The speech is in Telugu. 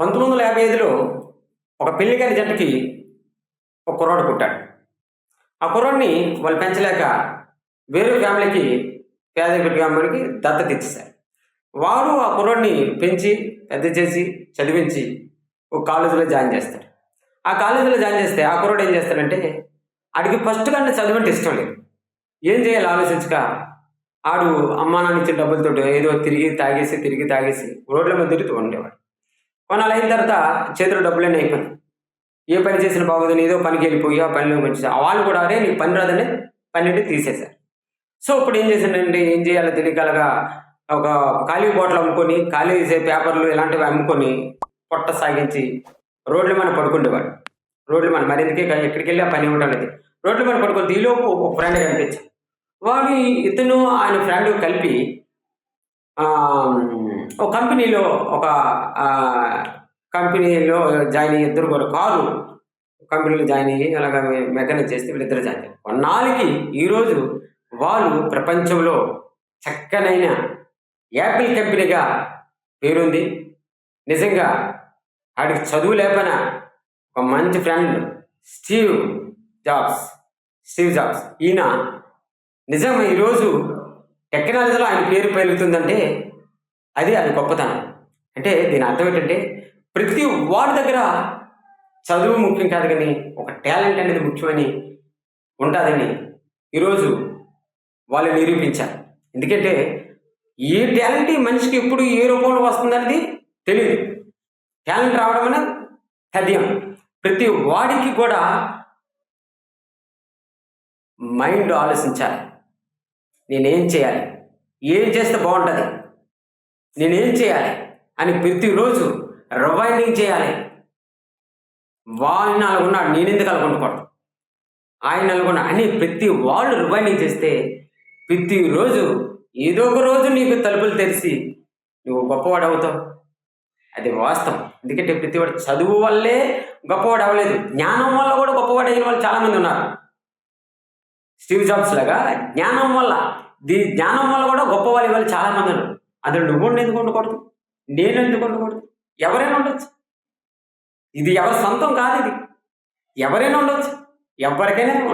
పంతొమ్మిది వందల యాభై ఐదులో ఒక పెళ్ళికాని జంటకి ఒక కుర్రాడు పుట్టాడు. ఆ కుర్రాడిని వాళ్ళు పెంచలేక వేరే ఫ్యామిలీకి పేద ఫ్యామిలీకి దత్తత ఇచ్చేశారు వారు ఆ కుర్రాడిని పెంచి పెద్ద చేసి చదివించి ఒక కాలేజీలో జాయిన్ చేస్తాడు. ఆ కాలేజీలో జాయిన్ చేస్తే ఆ కుర్రాడు ఏం చేస్తాడంటే ఆడికి ఫస్ట్ కన్నా చదివంటే ఇష్టం లేదు. ఏం చేయాలి ఆలోచించక ఆడు అమ్మా నాన్న ఇచ్చిన డబ్బులతో ఏదో తిరిగి తాగేసి తిరిగి తాగేసి రోడ్ల మీద తిరుగుతూ ఉండేవాడు. కొన్నాళ్ళు అయిన తర్వాత చేతిలో డబ్బులన్నీ అయిపోయినాయి. ఏ పని చేసిన బాగోదని ఏదో పనికి వెళ్ళిపోయి ఆ పనిలో వచ్చి వాళ్ళు కూడా అరే నీకు పని రాదని పని తీసేశారు. సో ఇప్పుడు ఏం చేశానండి ఏం చేయాలో తెలియగలగా ఒక ఖాళీ బాటిల్ అమ్ముకొని ఖాళీ చేసే పేపర్లు ఇలాంటివి అమ్ముకొని పొట్ట సాగించి రోడ్ల మీద పడుకుండేవాడు. రోడ్ల మీద మరిందుకే ఎక్కడికి వెళ్ళి ఆ పని ఇవ్వడం లేదు రోడ్ల మీద పడుకొని ఈలోపు ఒక ఫ్రెండ్ కనిపించాడు. వాడు ఇతను ఆయన ఫ్రెండ్ కలిపి ఒక కంపెనీలో ఒక కంపెనీలో జాయిన్ అయ్యి ఇద్దరు కూడా కారు కంపెనీలో జాయిన్ అయ్యి అలాగ మెకానిక్ చేస్తే వీళ్ళిద్దరు జాయిన్ అయ్యారు. కొన్నాళ్ళకి ఈరోజు వాళ్ళు ప్రపంచంలో చక్కనైన యాపిల్ కంపెనీగా పేరుంది. నిజంగా ఆడికి చదువు లేపన ఒక మంచి friend Steve Jobs Steve Jobs. ఈయన నిజం ఈరోజు టెక్నాలజీలో ఆయన పేరు పెరుగుతుందంటే అది అది గొప్పతనం. అంటే దీని అర్థం ఏంటంటే ప్రతి వాడి దగ్గర చదువు ముఖ్యం కాదు కానీ ఒక టాలెంట్ అనేది ముఖ్యమని ఉంటుందని ఈరోజు వాళ్ళు నిరూపించారు. ఎందుకంటే ఏ టాలెంట్ ఈ మనిషికి ఎప్పుడు ఏ రూపంలో వస్తుందనేది తెలియదు టాలెంట్ రావడం అనేది తథ్యం ప్రతి వాడికి కూడా మైండ్ ఆలోచించాలి. నేనేం చేయాలి? ఏం చేస్తే బాగుంటుంది? నేనేం చేయాలి? అని ప్రతిరోజు రివైండింగ్ చేయాలి. వాడిని అలాగున్నాడు నేనెందుకు అలాగుండకూడదు ఆయన అలాగున్నా అని ప్రతి వాళ్ళు రివైండింగ్ చేస్తే ప్రతిరోజు ఏదో ఒక రోజు నీకు తలుపులు తెరిచి నువ్వు గొప్పవాడు అవుతావు. అది వాస్తవం. ఎందుకంటే ప్రతివాడు చదువు వల్లే గొప్పవాడు అవ్వలేదు. జ్ఞానం వల్ల కూడా గొప్పవాడు అయిన వాళ్ళు చాలామంది ఉన్నారు. స్టీవ్ జాబ్స్ లాగా జ్ఞానం వల్ల దీ జ్ఞానం వల్ల కూడా గొప్పవాళ్ళు ఇవాళ ఉన్నారు. అందులో నువ్వు ఎందుకు ఉండకూడదు నేను ఎందుకు ఉండకూడదు ఎవరైనా ఉండొచ్చు ఇది ఎవరి సొంతం కాదు ఇది. ఎవరైనా ఉండొచ్చు ఎవరికైనా